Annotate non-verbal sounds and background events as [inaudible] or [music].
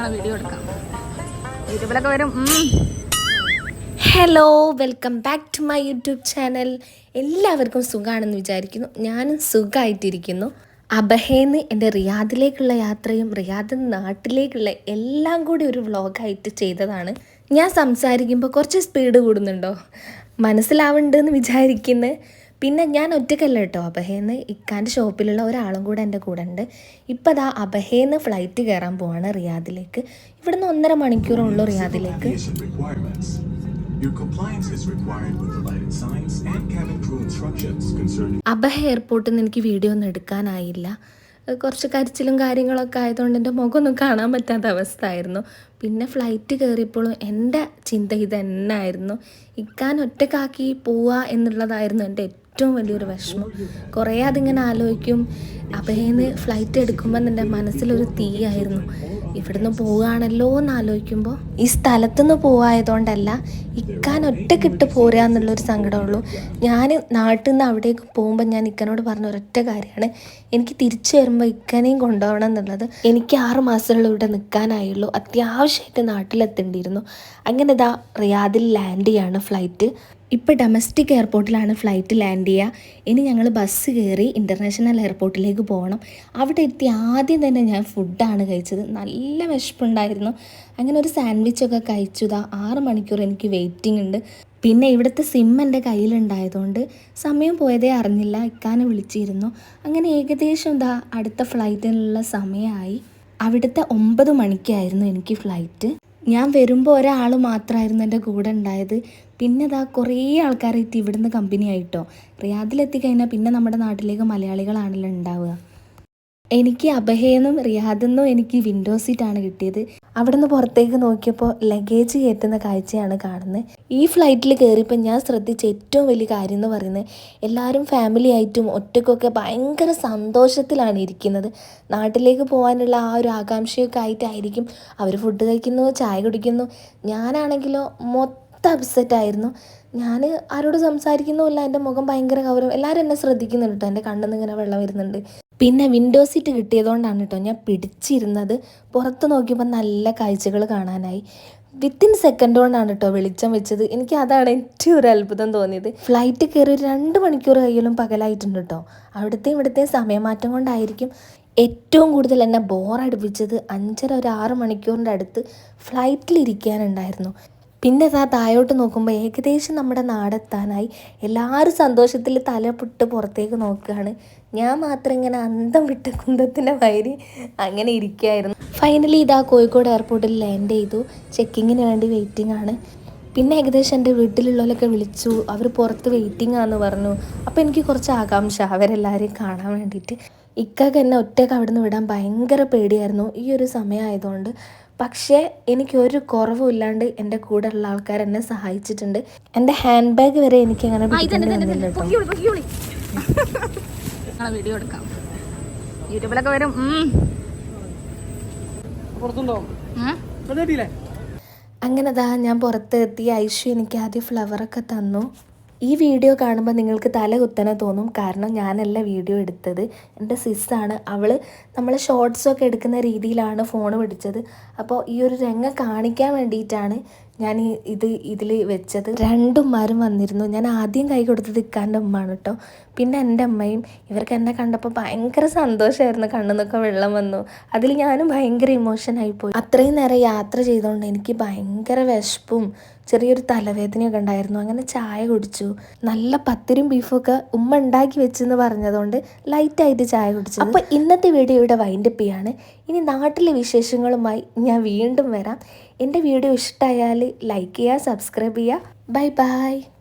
ആ വീഡിയോ എടുക്കാം. Hello welcome back to my YouTube channel എല്ലാവർക്കും സുഖമാണെന്ന് വിചാരിക്കുന്നു. ഞാനും സുഖമായിട്ടിരിക്കുന്നു അബഹേന്ന് എന്റെ റിയാദിലേക്കുള്ള യാത്രയും റിയാദ് നാട്ടിലേക്കുള്ള എല്ലാം കൂടി ഒരു വ്ളോഗായിട്ട് ചെയ്തതാണ്. ഞാൻ സംസാരിക്കുമ്പോൾ കുറച്ച് സ്പീഡ് കൂടുന്നുണ്ടോ? മനസ്സിലാവുന്നുണ്ടെന്ന് വിചാരിക്കുന്നു. പിന്നെ ഞാൻ ഒറ്റയ്ക്കല്ല കേട്ടോ അബഹേന്ന്. ഇക്കാന്റെ ഷോപ്പിലുള്ള ഒരാളും കൂടെ എന്റെ കൂടെ ഉണ്ട് ഇപ്പം അതാ അബഹേന്ന് ഫ്ലൈറ്റ് കയറാൻ പോവാണ് റിയാദിലേക്ക്. ഇവിടുന്ന് ഒന്നര മണിക്കൂറേ ഉള്ളൂ റിയാദിലേക്ക്. അബഹ എയർപോർട്ടിൽ നിന്ന് എനിക്ക് വീഡിയോ ഒന്നും എടുക്കാനായില്ല. കുറച്ച് കരച്ചിലും കാര്യങ്ങളൊക്കെ ആയതുകൊണ്ട് എന്റെ മുഖമൊന്നും കാണാൻ പറ്റാത്ത അവസ്ഥ ആയിരുന്നു പിന്നെ ഫ്ലൈറ്റ് കയറിയപ്പോഴും എന്റെ ചിന്ത ഇത് തന്നെയായിരുന്നു ഇക്കാൻ ഒറ്റക്കാക്കി പോവുക എന്നുള്ളതായിരുന്നു എന്റെ ഏറ്റവും വലിയൊരു വിഷമം. കുറേ അതിങ്ങനെ ആലോചിക്കും. അഭയന്ന് ഫ്ലൈറ്റ് എടുക്കുമ്പോൾ എന്റെ മനസ്സിലൊരു തീയായിരുന്നു. ഇവിടുന്ന് പോവുകയാണല്ലോ എന്ന് ആലോചിക്കുമ്പോൾ ഈ സ്ഥലത്തുനിന്ന് പോവായതുകൊണ്ടല്ല ഇക്കാൻ ഒറ്റക്കിട്ട് പോരുക എന്നുള്ളൊരു സങ്കടമുള്ളൂ ഞാൻ നാട്ടിൽ നിന്ന് അവിടേക്ക് പോകുമ്പോൾ ഞാൻ ഇക്കനോട് പറഞ്ഞ ഒരൊറ്റ കാര്യമാണ്. എനിക്ക് തിരിച്ചു വരുമ്പോൾ ഇക്കനെയും കൊണ്ടുപോകണം എന്നുള്ളത്. എനിക്ക് ആറ് മാസമുള്ള ഇവിടെ നിൽക്കാനായുള്ളൂ. അത്യാവശ്യമായിട്ട് നാട്ടിലെത്തേണ്ടിയിരുന്നു. അങ്ങനെ ഇതാ റിയാദിൽ ലാൻഡ് ചെയ്യാണ് ഫ്ലൈറ്റ് ഇപ്പോൾ ഡൊമസ്റ്റിക് എയർപോർട്ടിലാണ് ഫ്ലൈറ്റ് ലാൻഡ് ചെയ്യുക ഇനി ഞങ്ങൾ ബസ് കയറി ഇന്റർനാഷണൽ എയർപോർട്ടിലേക്ക് പോകണം അവിടെ എത്തി ആദ്യം തന്നെ ഞാൻ ഫുഡാണ് കഴിച്ചത്. നല്ല വിശപ്പുണ്ടായിരുന്നു. അങ്ങനെ ഒരു സാൻഡ്വിച്ചൊക്കെ കഴിച്ചു. ഇതാ ആറ് മണിക്കൂർ എനിക്ക് വെയിറ്റിംഗ് ഉണ്ട്. പിന്നെ ഇവിടുത്തെ സിം എന്റെ കയ്യിലുണ്ടായതുകൊണ്ട് സമയം പോയതേ അറിഞ്ഞില്ല. ഇക്കാനെ വിളിച്ചിരുന്നു. അങ്ങനെ ഏകദേശം ഇതാ അടുത്ത ഫ്ലൈറ്റിനുള്ള സമയമായി. അവിടുത്തെ ഒമ്പത് മണിക്കായിരുന്നു എനിക്ക് ഫ്ലൈറ്റ് ഞാൻ വരുമ്പോൾ ഒരാൾ മാത്രമായിരുന്നു എന്റെ കൂടെ ഉണ്ടായത്. പിന്നെ ഇതാ കുറേ ആൾക്കാരായിട്ട് ഇവിടുന്ന് കമ്പനി ആയിട്ടോ. റിയാദിലെത്തി കഴിഞ്ഞാൽ പിന്നെ നമ്മുടെ നാട്ടിലേക്ക് മലയാളികളാണല്ലോ ഉണ്ടാവുക. എനിക്ക് അബഹയെന്നും റിയാദെന്നും എനിക്ക് വിൻഡോ സീറ്റാണ് കിട്ടിയത്. അവിടുന്ന് പുറത്തേക്ക് നോക്കിയപ്പോൾ ലഗേജ് കയറ്റുന്ന കാഴ്ചയാണ് കാണുന്നത്. ഈ ഫ്ലൈറ്റിൽ കയറിയപ്പോൾ ഞാൻ ശ്രദ്ധിച്ച ഏറ്റവും വലിയ കാര്യം എന്ന് പറയുന്നത് എല്ലാവരും ഫാമിലി ആയിട്ടും ഒറ്റക്കൊക്കെ ഭയങ്കര സന്തോഷത്തിലാണ് ഇരിക്കുന്നത്. നാട്ടിലേക്ക് പോകാനുള്ള ആ ഒരു ആകാംക്ഷയൊക്കെ ആയിട്ടായിരിക്കും അവർ ഫുഡ് കഴിക്കുന്നു ചായ കുടിക്കുന്നു. ഞാനാണെങ്കിലോ മൊത്തം അപ്സെറ്റായിരുന്നു ഞാൻ ആരോട് സംസാരിക്കുന്നുമില്ല എന്റെ മുഖം ഭയങ്കര ഗൗരവം. എല്ലാവരും എന്നെ ശ്രദ്ധിക്കുന്നുണ്ട് കേട്ടോ. എന്റെ കണ്ണിൽ ഇങ്ങനെ വെള്ളം വരുന്നുണ്ട്. പിന്നെ വിൻഡോ സീറ്റ് കിട്ടിയതുകൊണ്ടാണ് കേട്ടോ ഞാൻ പിടിച്ചിരുന്നത്. പുറത്ത് നോക്കിയപ്പോൾ നല്ല കാഴ്ചകൾ കാണാനായി. വിത്തിൻ സെക്കൻഡ് കൊണ്ടാണ് കേട്ടോ വെളിച്ചം വെച്ചത്. എനിക്ക് അതാണ് ഏറ്റവും ഒരു അത്ഭുതം തോന്നിയത്. ഫ്ലൈറ്റ് കയറി ഒരു രണ്ട് മണിക്കൂർ കഴിയലും പകലായിട്ടുണ്ട് കേട്ടോ അവിടുത്തെ ഇവിടുത്തെ സമയമാറ്റം കൊണ്ടായിരിക്കും ഏറ്റവും കൂടുതൽ എന്നെ ബോറടിപ്പിച്ചത് അഞ്ചര ഒരു ആറ് മണിക്കൂറിന്റെ അടുത്ത് ഫ്ലൈറ്റിൽ ഇരിക്കാനുണ്ടായിരുന്നു. പിന്നെ അതാ താഴോട്ട് നോക്കുമ്പോൾ ഏകദേശം നമ്മുടെ നാടെത്താനായി എല്ലാവരും സന്തോഷത്തിൽ തല പൊട്ട് പുറത്തേക്ക് നോക്കുകയാണ്. ഞാൻ മാത്രം ഇങ്ങനെ അന്തം വിട്ട കുന്തത്തിന്റെ വയറി അങ്ങനെ ഇരിക്കുകയായിരുന്നു. ഫൈനലി ഇതാ കോഴിക്കോട് എയർപോർട്ടിൽ ലാൻഡ് ചെയ്തു. ചെക്കിങ്ങിന് വേണ്ടി വെയിറ്റിംഗ് ആണ്. പിന്നെ ഏകദേശം എന്റെ വീട്ടിലുള്ളവരൊക്കെ വിളിച്ചു. അവർ പുറത്ത് വെയിറ്റിംഗ് ആണെന്ന് പറഞ്ഞു. അപ്പോൾ എനിക്ക് കുറച്ച് ആകാംക്ഷ അവരെല്ലാവരെയും കാണാൻ വേണ്ടിയിട്ട്. ഇക്കാക്ക് എന്നെ ഒറ്റയ്ക്ക് അവിടെ നിന്ന് വിടാൻ ഭയങ്കര പേടിയായിരുന്നു ഈ ഒരു സമയമായതുകൊണ്ട് പക്ഷേ എനിക്ക് ഒരു കുറവും ഇല്ലാണ്ട് എന്റെ കൂടെ ഉള്ള ആൾക്കാർ എന്നെ സഹായിച്ചിട്ടുണ്ട്. എന്റെ ഹാൻഡ് ബാഗ് വരെ എനിക്ക് അങ്ങനെ വന്നില്ല കേട്ടോ. [laughs] വീഡിയോ എടുക്കാം. യൂട്യൂബിലൊക്കെ വരും. അങ്ങനെ ദാ ഞാൻ പുറത്തെത്തി ഐഷു എനിക്ക് ആദ്യം ഫ്ലവറൊക്കെ തന്നു. ഈ വീഡിയോ കാണുമ്പോൾ നിങ്ങൾക്ക് തല കുത്തനെ തോന്നും. കാരണം ഞാനല്ല വീഡിയോ എടുത്തത്. എന്റെ സിസ്സാണ്. അവൾ നമ്മൾ ഷോർട്സൊക്കെ എടുക്കുന്ന രീതിയിലാണ് ഫോൺ പിടിച്ചത്. അപ്പോൾ ഈ ഒരു രംഗം കാണിക്കാൻ വേണ്ടിയിട്ടാണ് ഞാൻ ഇത് ഇതിൽ വെച്ചത് രണ്ടുമ്മാരും വന്നിരുന്നു. ഞാൻ ആദ്യം കൈ കൊടുത്തത് ഇക്കാന്റെ ഉമ്മയാണ് കേട്ടോ. പിന്നെ എന്റെ അമ്മയും ഇവർക്ക് എന്നെ കണ്ടപ്പോൾ ഭയങ്കര സന്തോഷമായിരുന്നു. കണ്ണുനിന്നൊക്കെ വെള്ളം വന്നു. അതിൽ ഞാനും ഭയങ്കര ഇമോഷനായി പോയി. അത്രയും നേരം യാത്ര ചെയ്തുകൊണ്ട് എനിക്ക് ഭയങ്കര വിശപ്പും ചെറിയൊരു തലവേദനയൊക്കെ ഉണ്ടായിരുന്നു. അങ്ങനെ ചായ കുടിച്ചു. നല്ല പത്തിരും ബീഫും ഒക്കെ ഉമ്മ ഉണ്ടാക്കി വെച്ചെന്ന് പറഞ്ഞതുകൊണ്ട് ലൈറ്റായിട്ട് ചായ കുടിച്ചു അപ്പോൾ ഇന്നത്തെ വീഡിയോ ഇവിടെ വൈൻഡപ്പ് ചെയ്യാണ്. ഇനി നാട്ടിലെ വിശേഷങ്ങളുമായി ഞാൻ വീണ്ടും വരാം. എന്റെ വീഡിയോ ഇഷ്ടമായാൽ ലൈക്ക് ചെയ്യുക സബ്സ്ക്രൈബ് ചെയ്യുക. Bye bye